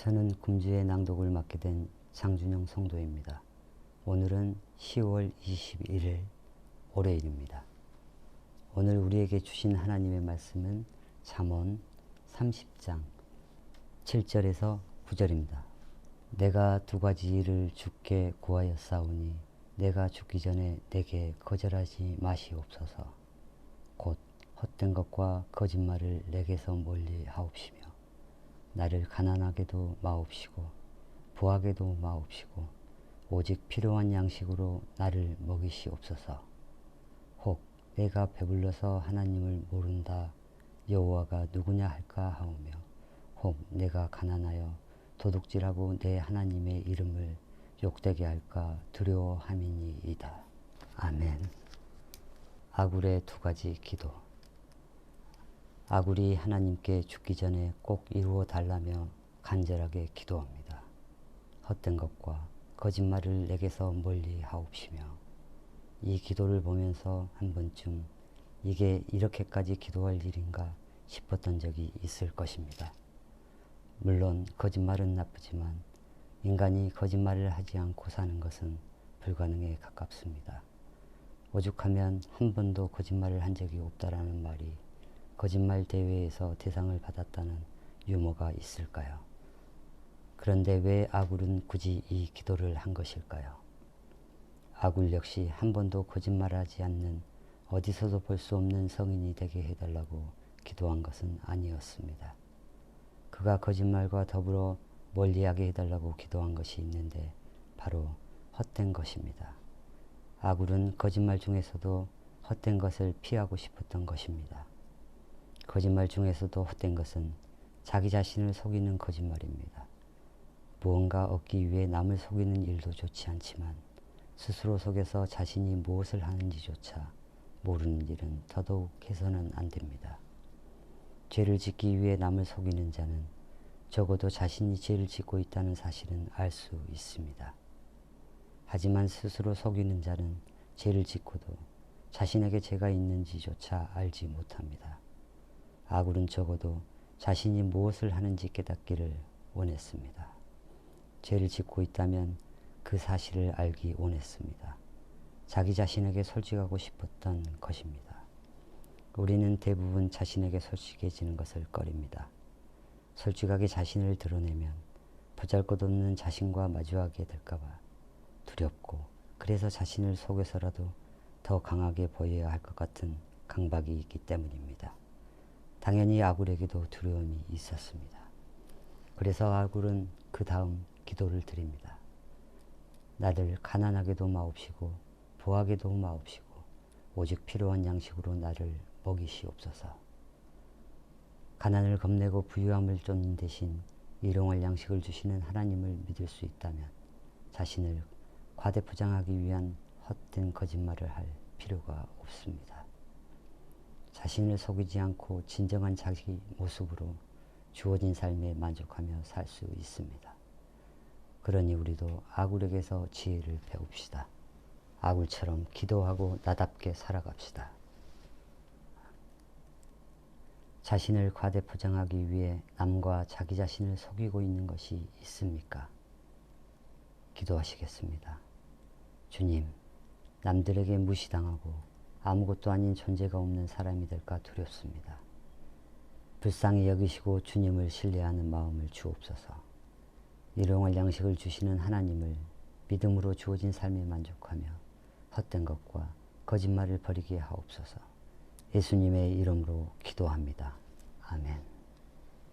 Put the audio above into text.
저는 금주의 낭독을 맡게 된 장준영 성도입니다. 오늘은 10월 21일 월요일입니다. 오늘 우리에게 주신 하나님의 말씀은 잠언 30장 7절에서 9절입니다. 내가 두 가지 일을 주께 구하였사오니 내가 죽기 전에 내게 거절하지 마시옵소서. 곧 헛된 것과 거짓말을 내게서 멀리 하옵시며 나를 가난하게도 마옵시고 부하게도 마옵시고 오직 필요한 양식으로 나를 먹이시옵소서. 혹 내가 배불러서 하나님을 모른다 여호와가 누구냐 할까 하오며 혹 내가 가난하여 도둑질하고 내 하나님의 이름을 욕되게 할까 두려워함이니이다. 아멘. 아굴의 두 가지 기도. 아굴이 하나님께 죽기 전에 꼭 이루어 달라며 간절하게 기도합니다. 헛된 것과 거짓말을 내게서 멀리 하옵시며 이 기도를 보면서 한 번쯤 이게 이렇게까지 기도할 일인가 싶었던 적이 있을 것입니다. 물론 거짓말은 나쁘지만 인간이 거짓말을 하지 않고 사는 것은 불가능에 가깝습니다. 오죽하면 한 번도 거짓말을 한 적이 없다라는 말이 거짓말 대회에서 대상을 받았다는 유머가 있을까요? 그런데 왜 아굴은 굳이 이 기도를 한 것일까요? 아굴 역시 한 번도 거짓말하지 않는 어디서도 볼 수 없는 성인이 되게 해달라고 기도한 것은 아니었습니다. 그가 거짓말과 더불어 멀리하게 해달라고 기도한 것이 있는데 바로 헛된 것입니다. 아굴은 거짓말 중에서도 헛된 것을 피하고 싶었던 것입니다. 거짓말 중에서도 헛된 것은 자기 자신을 속이는 거짓말입니다. 무언가 얻기 위해 남을 속이는 일도 좋지 않지만 스스로 속여서 자신이 무엇을 하는지조차 모르는 일은 더더욱 해서는 안 됩니다. 죄를 짓기 위해 남을 속이는 자는 적어도 자신이 죄를 짓고 있다는 사실은 알 수 있습니다. 하지만 스스로 속이는 자는 죄를 짓고도 자신에게 죄가 있는지조차 알지 못합니다. 아굴은 적어도 자신이 무엇을 하는지 깨닫기를 원했습니다. 죄를 짓고 있다면 그 사실을 알기 원했습니다. 자기 자신에게 솔직하고 싶었던 것입니다. 우리는 대부분 자신에게 솔직해지는 것을 꺼립니다. 솔직하게 자신을 드러내면 보잘것없는 자신과 마주하게 될까봐 두렵고 그래서 자신을 속여서라도 더 강하게 보여야 할 것 같은 강박이 있기 때문입니다. 당연히 아굴에게도 두려움이 있었습니다. 그래서 아굴은 그 다음 기도를 드립니다. 나를 가난하게도 마옵시고 부하게도 마옵시고 오직 필요한 양식으로 나를 먹이시옵소서. 가난을 겁내고 부유함을 쫓는 대신 일용할 양식을 주시는 하나님을 믿을 수 있다면 자신을 과대포장하기 위한 헛된 거짓말을 할 필요가 없습니다. 자신을 속이지 않고 진정한 자기 모습으로 주어진 삶에 만족하며 살 수 있습니다. 그러니 우리도 아굴에게서 지혜를 배웁시다. 아굴처럼 기도하고 나답게 살아갑시다. 자신을 과대 포장하기 위해 남과 자기 자신을 속이고 있는 것이 있습니까? 기도하시겠습니다. 주님, 남들에게 무시당하고 아무것도 아닌 존재가 없는 사람이 될까 두렵습니다. 불쌍히 여기시고 주님을 신뢰하는 마음을 주옵소서. 일용할 양식을 주시는 하나님을 믿음으로 주어진 삶에 만족하며 헛된 것과 거짓말을 버리게 하옵소서. 예수님의 이름으로 기도합니다. 아멘.